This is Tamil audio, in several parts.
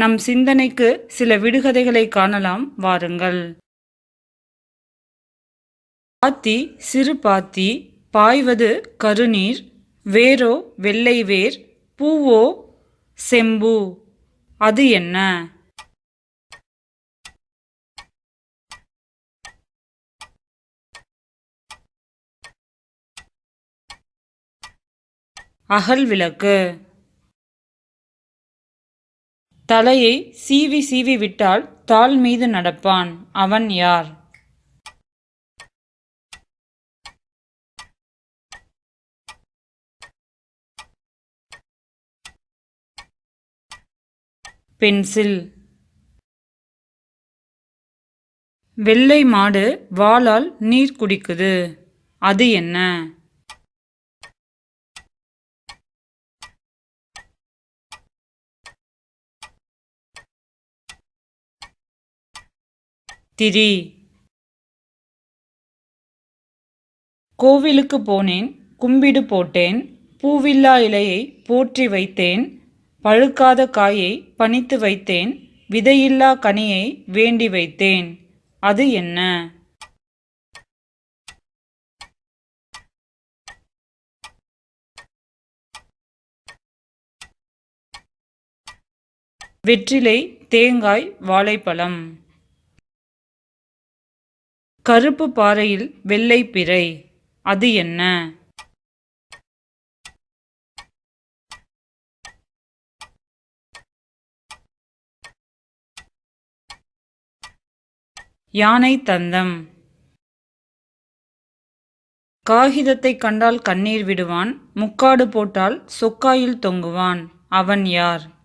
நம் சிந்தனைக்கு சில விடுகதைகளை காணலாம். வாருங்கள். பாத்தி சிறு பாத்தி பாய்வது கருநீர் வேரோ வெள்ளை வேர் பூவோ செம்பு. அது என்ன? அகல் விளக்கு. தலையை சீவி சீவி விட்டால் தாள் மீது நடப்பான். அவன் யார்? பென்சில். வெள்ளை மாடு வாளால் நீர் குடிக்குது. அது என்ன? திரி. கோவிலுக்கு போனேன் கும்பிடு போட்டேன் பூவில்லா இலையை போற்றி வைத்தேன் பழுக்காத காயை பணித்து வைத்தேன் விதையில்லா கனியை வேண்டி வைத்தேன். அது என்ன? வெற்றிலை தேங்காய் வாழைப்பழம். கருப்பு பாறையில் வெள்ளை பிறை. அது என்ன? யானை தந்தம். காகிதத்தை கண்டால் கண்ணீர் விடுவான் முக்காடு போட்டால் சொக்காயில் தொங்குவான். அவன் யார்?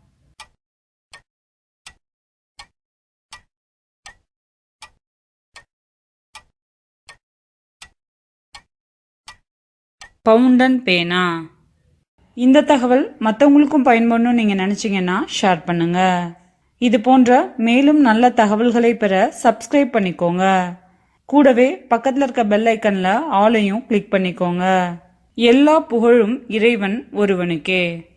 பவுண்டன் பேனா. இந்த தகவல் மற்றவங்களுக்கும் பயன்படணும்னு நீங்கள் நினச்சிங்கன்னா ஷேர் பண்ணுங்கள் இது போன்ற மேலும் நல்ல தகவல்களை பெற சப்ஸ்கிரைப் பண்ணிக்கோங்க. கூடவே பக்கத்தில் இருக்க பெல் ஐக்கனில் ஆலையும் கிளிக் பண்ணிக்கோங்க. எல்லா புகழும் இறைவன் ஒருவனுக்கே.